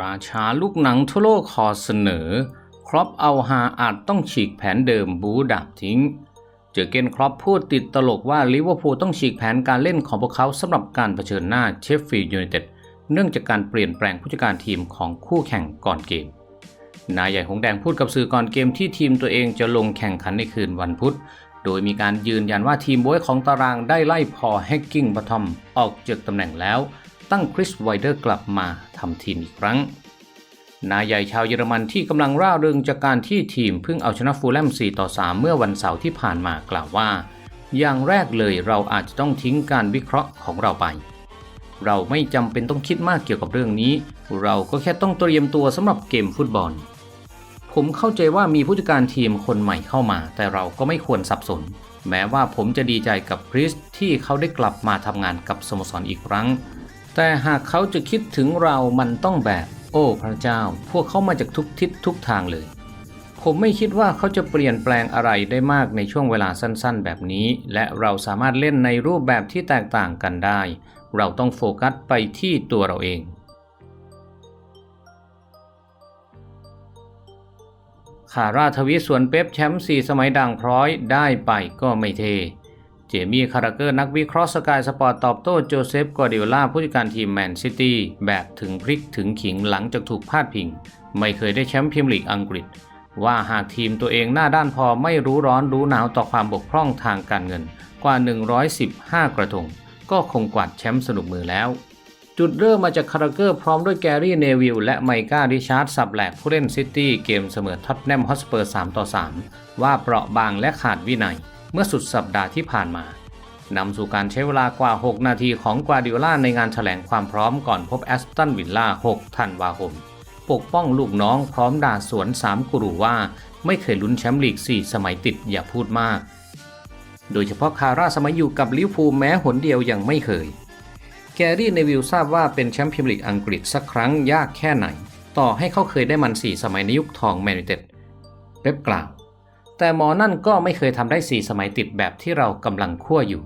ราชาลูกหนังทั่วโลกขอเสนอ ครอปเอาฮาอาจต้องฉีกแผนเดิมบูดาบทิ้ง เจอเกนครอปพูดติดตลกว่าลิเวอร์พูลต้องฉีกแผนการเล่นของพวกเขาสำหรับการเผชิญหน้าเชฟฟิลด์ยูไนเต็ดเนื่องจากการเปลี่ยนแปลงผู้จัดการทีมของคู่แข่งก่อนเกม นายใหญ่หงแดงพูดกับสื่อก่อนเกมที่ทีมตัวเองจะลงแข่งขันในคืนวันพุธ โดยมีการยืนยันว่าทีมโบยของตารางได้ไล่พอแฮกกิ้งบัตทอมออกจากตำแหน่งแล้ว ตั้งคริสไวเดอร์กลับมา ทำทีมอีกครั้ง นายใหญ่ชาวเยอรมันที่กำลังร่าเริงจากการที่ทีมเพิ่งเอาชนะฟูลแลม4ต่อ3 เมื่อวันเสาร์ที่ผ่านมากล่าวว่า อย่างแรกเลยเราอาจจะต้องทิ้งการวิเคราะห์ของเราไป เราไม่จำเป็นต้องคิดมากเกี่ยวกับเรื่องนี้ เราก็แค่ต้องเตรียมตัวสำหรับเกมฟุตบอล ผมเข้าใจว่ามีผู้จัดการทีมคนใหม่เข้ามา แต่เราก็ไม่ควรสับสนแม้ว่าผมจะดีใจกับคริสที่เขาได้กลับมาทำงานกับสโมสรอีกครั้ง แต่หากเขาจะคิดถึงเรามันต้องแบบ โอ้พระเจ้า พวกเขามาจากทุกทิศทุกทางเลย ผมไม่คิดว่าเขาจะเปลี่ยนแปลงอะไรได้มากในช่วงเวลาสั้นๆ แบบนี้ และเราสามารถเล่นในรูปแบบที่แตกต่างกันได้ เราต้องโฟกัสไปที่ตัวเราเองคาราทวีส่วนเป๊ปแชมป์4สมัยด่างพร้อยได้ไปก็ไม่เท จมี่คาราเกอร์นักวิเคราะห์สกายสปอร์ตตอบโต้โจเซฟกอร์ดิโอลาผู้จัดการทีมแมนซิตี้แบบถึงพริกถึงขิงหลังจากถูกพาดพิง ไม่เคยได้แชมป์พรีเมียร์ลีกอังกฤษ ว่าหากทีมตัวเองหน้าด้านพอไม่รู้ร้อนรู้หนาวต่อความบกพร่องทางการเงิน กว่า 115 กระทง ก็คงกวาดแชมป์สนุกมือแล้ว จุดเริ่มมาจากคาราเกอร์พร้อมด้วยแกรี่เนวิลและไมก้าริชาร์ดสับแหลกผู้เล่นซิตี้เกมเสมอท็อตแนมฮอสเปอร์3ต่อ3ว่าเปราะบางและขาดวินัย เมื่อสุดสัปดาห์ที่ผ่านมานำสู่การใช้เวลากว่า 6 นาทีของกวาดิโอลาในงานแถลงความพร้อมก่อนพบแอสตันวิลล่า 6 ธันวาคม ปกป้องลูกน้องพร้อมด่าสวน 3 กุรูว่า ไม่เคยลุ้นแชมป์ลีก 4 สมัยติดอย่าพูดมาก โดยเฉพาะคาร่าสมัยอยู่กับลิเวอร์พูลแม้หนเดียวยังไม่เคย แกรี่เนวิลทราบว่าเป็นแชมป์พรีเมียร์ลีกอังกฤษสักครั้งยากแค่ไหน ต่อให้เขาเคยได้มัน 4 สมัยในยุคทองแมนยูเต็ดเป๊ปกล่าว แต่หมอนั่นก็ไม่เคยทำได้4สมัยติดแบบที่เรากำลังคั่วอยู่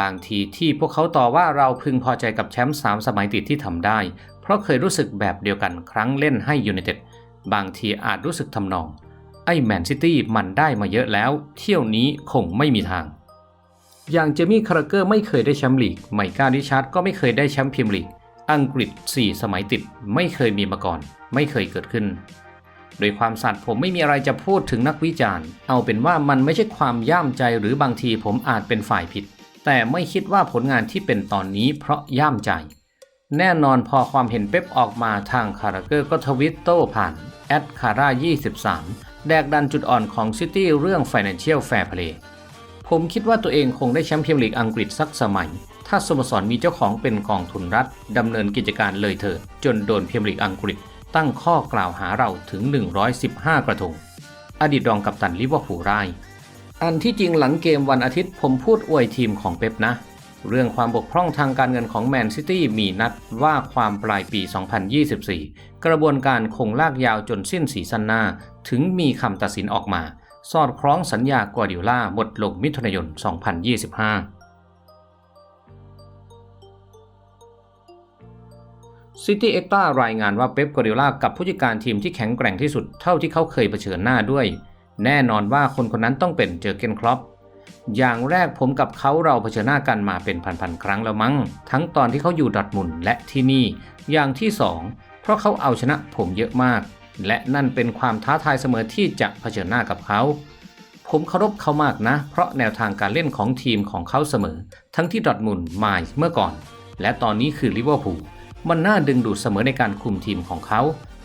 บางทีที่พวกเขาต่อว่าเราพึงพอใจกับแชมป์3สมัยติดที่ทำได้ เพราะเคยรู้สึกแบบเดียวกันครั้งเล่นให้ยูไนเต็ดบางทีอาจรู้สึกทำนอง ไอ้แมนซิตี้มันได้มาเยอะแล้ว เที่ยวนี้คงไม่มีทาง อย่างเจมี่คาราเกอร์ไม่เคยได้แชมป์ลีกไมก้าริชาร์ดก็ไม่เคยได้แชมป์พรีเมียร์ลีกอังกฤษ 4 สมัยติดไม่เคยมีมาก่อน ไม่เคยเกิดขึ้น โดยความสัตย์ผมไม่มีอะไรจะพูดถึงนักวิจารณ์ เอาเป็นว่ามันไม่ใช่ความย่ามใจหรือบางทีผมอาจเป็นฝ่ายผิด แต่ไม่คิดว่าผลงานที่เป็นตอนนี้เพราะย่ามใจ แน่นอนพอความเห็นเป๊ปออกมาทางคาราเกอร์ก็ทวิตโต้ผ่านแอดคาร่า23 แดกดันจุดอ่อนของซิตี้เรื่อง Financial Fair Play ผมคิดว่าตัวเองคงได้แชมป์พรีเมียร์ลีกอังกฤษสักสมัย ถ้าสโมสรมีเจ้าของเป็นกองทุนรัฐดำเนินกิจการเลยเถิดจนโดนพรีเมียร์ลีกอังกฤษ ตั้งข้อกล่าวหาเราถึง 115 กระทง อดีตรองกัปตันลิเวอร์พูลราย อันที่จริงหลังเกมวันอาทิตย์ผมพูดอวยทีมของเป๊ปนะ เรื่องความบกพร่องทางการเงินของแมนซิตี้มีนัดว่าความปลายปี 2024 กระบวนการคงลากยาวจนสิ้นสีซันหน้า ถึงมีคำตัดสินออกมา สอดคล้องสัญญากวาดิล่าหมดลงมิถุนายน 2025 ซิตี้เอ็กต้ารายงานว่าเป๊ปกวาดิโอลากับผู้จัดการทีมที่แข็งแกร่งที่สุดเท่าที่เขาเคยเผชิญหน้าด้วย แน่นอนว่าคนคนนั้นต้องเป็นเจอเกนครอปอย่างแรกผมกับเขาเราเผชิญหน้ากันมาเป็นพันๆครั้งแล้วมั้ง ทั้งตอนที่เขาอยู่ดอร์ทมุนและที่นี่ อย่างที่สองเพราะเขาเอาชนะผมเยอะมาก และนั่นเป็นความท้าทายเสมอที่จะเผชิญหน้ากับเขา ผมเคารพเขามากนะ เพราะแนวทางการเล่นของทีมของเขาเสมอ ทั้งที่ดอร์ทมุนมาเมื่อก่อน และตอนนี้คือลิเวอร์พูล มันน่าดึงดูดเสมอในการคุมทีมของเขา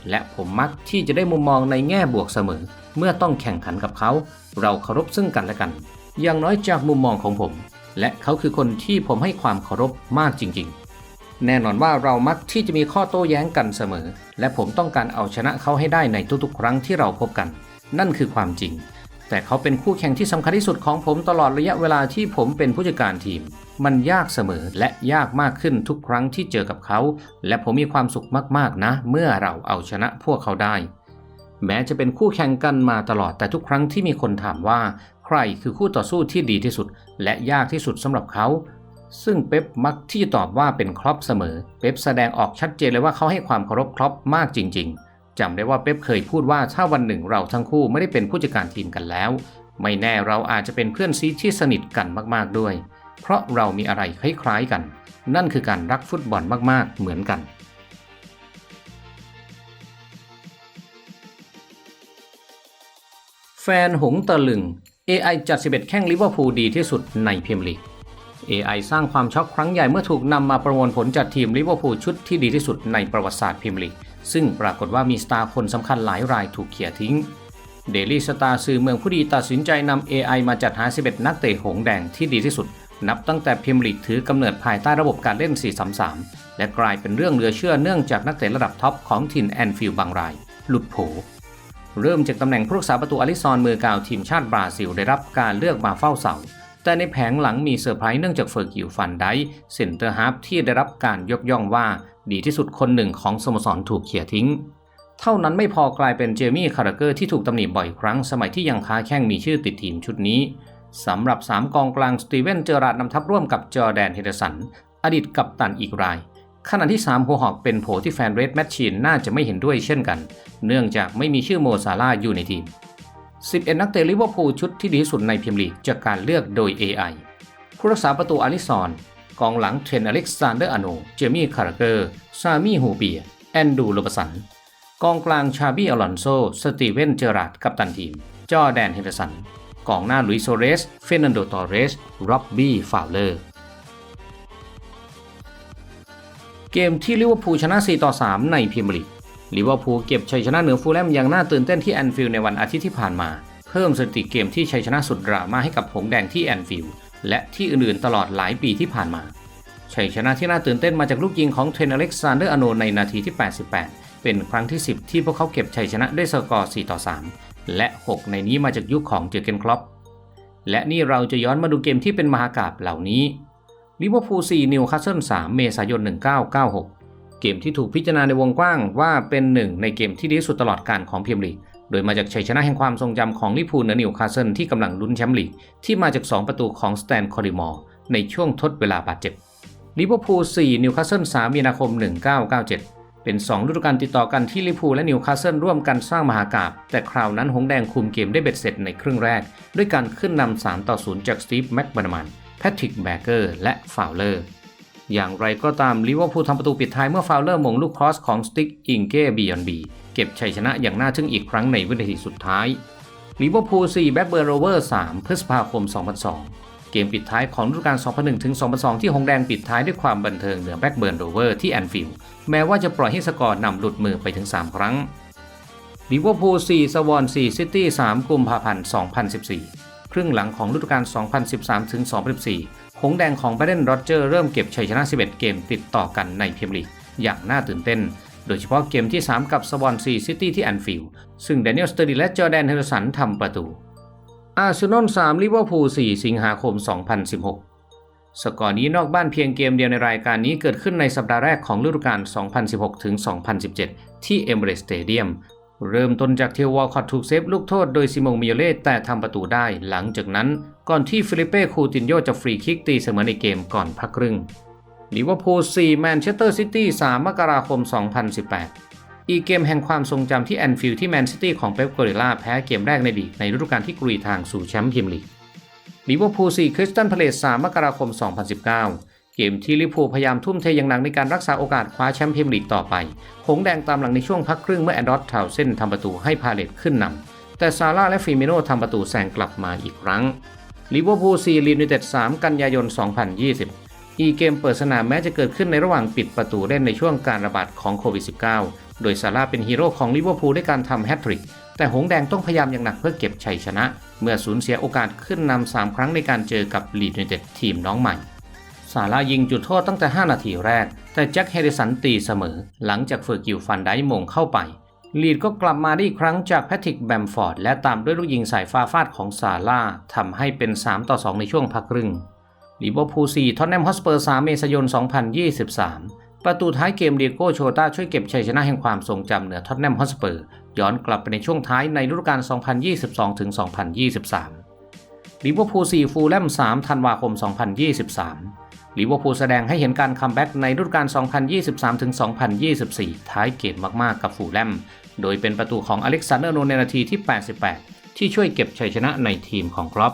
และผมมักที่จะได้มุมมองในแง่บวกเสมอ เมื่อต้องแข่งขันกับเขา เราเคารพซึ่งกันและกัน อย่างน้อยจากมุมมองของผม และเขาคือคนที่ผมให้ความเคารพมากจริง ๆ แน่นอนว่าเรามักที่จะมีข้อโต้แย้งกันเสมอ และผมต้องการเอาชนะเขาให้ได้ในทุกๆ ครั้งที่เราพบกัน นั่นคือความจริง แต่เขาเป็นคู่แข่งที่สำคัญที่สุดของผมตลอดระยะเวลาที่ผมเป็นผู้จัดการทีม มันยากเสมอและยากมากขึ้นทุกครั้งที่เจอกับเขา และผมมีความสุขมากๆนะ เมื่อเราเอาชนะพวกเขาได้ แม้จะเป็นคู่แข่งกันมาตลอดแต่ทุกครั้งที่มีคนถามว่า ใครคือคู่ต่อสู้ที่ดีที่สุด และยากที่สุดสำหรับเขาซึ่งเป๊ปมักที่ตอบว่าเป็นครอปเสมอ เป๊ปแสดงออกชัดเจนเลยว่าเขาให้ความเคารพครอปมากจริง ๆ จำได้ว่าเป๊ปเคยพูดว่าถ้าวันหนึ่งเราทั้งคู่ไม่ได้เป็นผู้จัดการทีมกันแล้ว ไม่แน่เราอาจจะเป็นเพื่อนซีที่สนิทกันมากๆด้วย เพราะเรามีอะไรคล้ายๆกัน นั่นคือการรักฟุตบอลมากๆเหมือนกันแฟนหงตะลึง AI จัด 11 แข้งลิเวอร์พูลดีที่สุดในพรีเมียร์ลีก AI สร้างความช็อกครั้งใหญ่เมื่อถูกนำมาประมวลผลจัดทีมลิเวอร์พูลชุดที่ดีที่สุดในประวัติศาสตร์พรีเมียร์ลีก ซึ่งปรากฏว่ามีสตาร์คนสำคัญหลายรายถูกเขี่ยทิ้งเดลี่สตาร์สื่อเมืองผู้ดีตัดสินใจนำ AI มาจัดหา 11 นักเตะหงแดงที่ดีที่สุด นับตั้งแต่พรีเมียร์ลีกถือกำเนิดภายใต้ระบบการเล่น 4-3-3 และกลายเป็นเรื่องเหลือเชื่อเนื่องจากนักเตะระดับท็อปของทีมแอนฟิลด์บางราย หลุดโผ เริ่มจากตำแหน่งผู้รักษาประตูอลิซอนมือกาวทีมชาติบราซิลได้รับการเลือกมาเฝ้าเสา แต่ในแผงหลังมีเซอร์ไพรส์เนื่องจากเฟอร์กิวฟันไดเซนเตอร์ฮาร์ฟที่ได้รับการยกย่องว่า ดีที่สุดคนหนึ่งของสโมสรถูกเขี่ยทิ้ง เท่านั้นไม่พอกลายเป็นเจมี่คาร์เกอร์ที่ถูกตำหนิบ่อยครั้งสมัยที่ยังค้าแข้งมีชื่อติดทีมชุดนี้สำหรับ 3 กองกลางสตีเวนเจอราร์ดนำทัพร่วมกับจอแดนเฮเดสัน อดีตกัปตันอีกราย ขณะที่ 3 หัวหอกเป็นโผที่แฟนเรดแมชชีนน่าจะไม่เห็นด้วยเช่นกัน เนื่องจากไม่มีชื่อโมซาลาอยู่ในทีม 11 นักเตะลิเวอร์พูลชุดที่ดีที่สุดในพรีเมียร์ลีกจากการเลือกโดย AI ผู้รักษาประตูอาริซอน กองหลังเทรนอเล็กซานเดอร์อโน เจมี่คาร์เกอร์ ซามี่ฮูเปีย แอนดูโรบสัน กองกลางชาบี้อลอนโซ สตีเวนเจอราดกัปตันทีม จอแดนเฮนเดอร์สัน กองหน้าลุยโซเรส เฟรนันโดตอเรส ร็อบบี้ ฟาวเลอร์ เกมที่ลิเวอร์พูลชนะ 4 ต่อ 3 ในพรีเมียร์ลีก ลิเวอร์พูลเก็บชัยชนะเหนือฟูลแลมอย่างน่าตื่นเต้นที่แอนฟิลด์ในวันอาทิตย์ที่ผ่านมา เพิ่มสถิติเกมที่ชัยชนะสุดดราม่าให้กับหงแดงที่แอนฟิลด์ และที่อื่นๆตลอดหลายปีที่ผ่านมาชัยชนะที่น่าตื่นเต้นมาจากลูกยิงของเทรนอเล็กซานเดอร์อโนในนาทีที่ 88 เป็นครั้งที่ 10 ที่พวกเขาเก็บชัยชนะด้วยสกอร์ 4 ต่อ 3 และ 6 ในนี้มาจากยุคของเจอเกนคล็อปและนี่เราจะย้อนมาดูเกมที่เป็นมหากาบเหล่านี้ลิเวอร์พูล4นิวคาสเซิล3 เมษายน 1996 เกมที่ถูกพิจารณาในวงกว้างว่าเป็นหนึ่งในเกมที่ดีสุดตลอดการของพรีเมียร์ลีก โดยมาจากชัยชนะแห่งความทรงจำของลิพูลเหนือนิวคาสเซิลที่กำลังลุ้นแชมป์ลีกที่มาจาก 2 ประตูของสแตนคอริมอร์ในช่วงทดเวลาบาดเจ็บลิเวอร์พูล4นิวคาสเซิล3มีนาคม 1997 เป็น 2 ฤดูกาลติดต่อกันที่ลิพูลและนิวคาสเซิลร่วมกันสร้างมหากาบแต่คราวนั้นหงแดงคุมเกมได้เบ็ดเสร็จในครึ่งแรก ด้วยการขึ้นนำ3ต่อ0จากสตีฟแม็กบานามันแพทริกแบเกอร์และฟาวเลอร์อย่างไรก็ตามลิเวอร์พูลทำประตูปิดท้ายเมื่อฟาวเลอร์มงลูกครอสของสติ๊กอิงเก้บิยอนบีเก็บชัยชนะอย่างน่าทึ่งอีกครั้งในวินาทีสุดท้ายลิเวอร์พูล4แบ็กเบอร์โรเวอร์3พฤษภาคม 2002 เกมปิดท้ายของฤดูกาล 2001 ถึง 2002 ที่หงแดงปิดท้ายด้วยความบันเทิงเหนือแบ็กเบิร์นโรเวอร์ที่แอนฟิลด์แม้ว่าจะปล่อยให้สกอร์นำหลุดมือไปถึง 3 ครั้งลิเวอร์พูล4สวอน4ซิตี้3กุมภาพันธ์ 2014 ครึ่งหลังของฤดูกาล 2013 ถึง 2014 หงแดงของแบรเดนโรเจอร์เริ่มเก็บชัยชนะ 11 เกมติดต่อกันในพรีเมียร์ลีกอย่างน่าตื่นเต้น โดยเฉพาะเกมที่ 3 กับสวอนซีซิตี้ที่แอนฟิลด์ซึ่งแดเนียลสเตอร์ดีและจอแดนเฮเดอร์สันทำประตูอาร์เซนอล3ลิเวอร์พูล4สิงหาคม 2016 สกอร์นี้นอกบ้านเพียงเกมเดียวในรายการนี้เกิดขึ้นในสัปดาห์แรกของฤดูกาล 2016ถึง2017 ที่เอมเบรสสเตเดียมเริ่มต้นจากเทวอลคอตถูกเซฟลูกโทษโดยซิโมงมิโอเล่แต่ทำประตูได้หลังจากนั้น ก่อนที่ฟิลิเป้คูตินโยจะฟรีคิกตีเสมอในเกมก่อนพักครึ่ง ลิเวอร์พูล4แมนเชสเตอร์ซิตี้3มกราคม 2018 อีกเกมแห่งความทรงจำที่แอนฟิลด์ที่แมนซิตี้ของเป๊ปกัวริลล่าแพ้เกมแรกในลีกในฤดูกาลที่กรีทางสู่แชมป์พรีเมียร์ลีกลิเวอร์พูล4คริสตันพาเลส3มกราคม 2019 เกมที่ลิเวอร์พูลพยายามทุ่มเทอย่างหนักในการรักษาโอกาสคว้าแชมป์พรีเมียร์ลีกต่อไป หงแดงตามหลังในช่วงพักครึ่งเมื่อแอนดรอสทาวเซนทำประตูให้พาเลตขึ้นนำแต่ซาร่าและฟิเมโนทำประตูแซงกลับมาอีกครั้งลิเวอร์พูล4ลีนยูเต็ด3กันยายน 2020 อีเกมเปิดสนามแม้จะเกิดขึ้นในระหว่างปิดประตูเล่นในช่วงการระบาดของโควิด -19 โดยซาร่าเป็นฮีโร่ของลิเวอร์พูลด้วยการทำแฮตทริก แต่หงแดงต้องพยายามอย่างหนักเพื่อเก็บชัยชนะ เมื่อสูญเสียโอกาสขึ้นนำ3ครั้งในการเจอกับลีดยูไนเต็ดทีมน้องใหม่ซาร่ายิงจุดโทษตั้งแต่ 5 นาทีแรก แต่แจ็คเฮดิสันตีเสมอ หลังจากเฟอร์กิวฟันได้มงเข้าไป ลีดก็กลับมาได้อีกครั้งจากแพทริกแบมฟอร์ด และตามด้วยลูกยิงสายฟ้าฟาดของซาร่าทำให้เป็น 3 ต่อ 2 ในช่วงพักครึ่ง ลิเวอร์พูล4ท็อตแนมฮอสเปอร์3เมษายน 2023 ประตูท้ายเกมเดียโก้โชต้าช่วยเก็บชัยชนะแห่งความทรงจำเหนือท็อตแนมฮอสเปอร์ย้อนกลับไปในช่วงท้ายในฤดูกาล 2022-2023 ลิเวอร์พูล4ฟูลแลม3ธันวาคม 2023 ลิเวอร์พูลแสดงให้เห็นการคัมแบ็กในฤดูกาล 2023-2024 ท้ายเกมมากๆกับฟูลแลม โดยเป็นประตูของอเล็กซานเดอร์โนในนาทีที่ 88 ที่ช่วยเก็บชัยชนะในทีมของครอป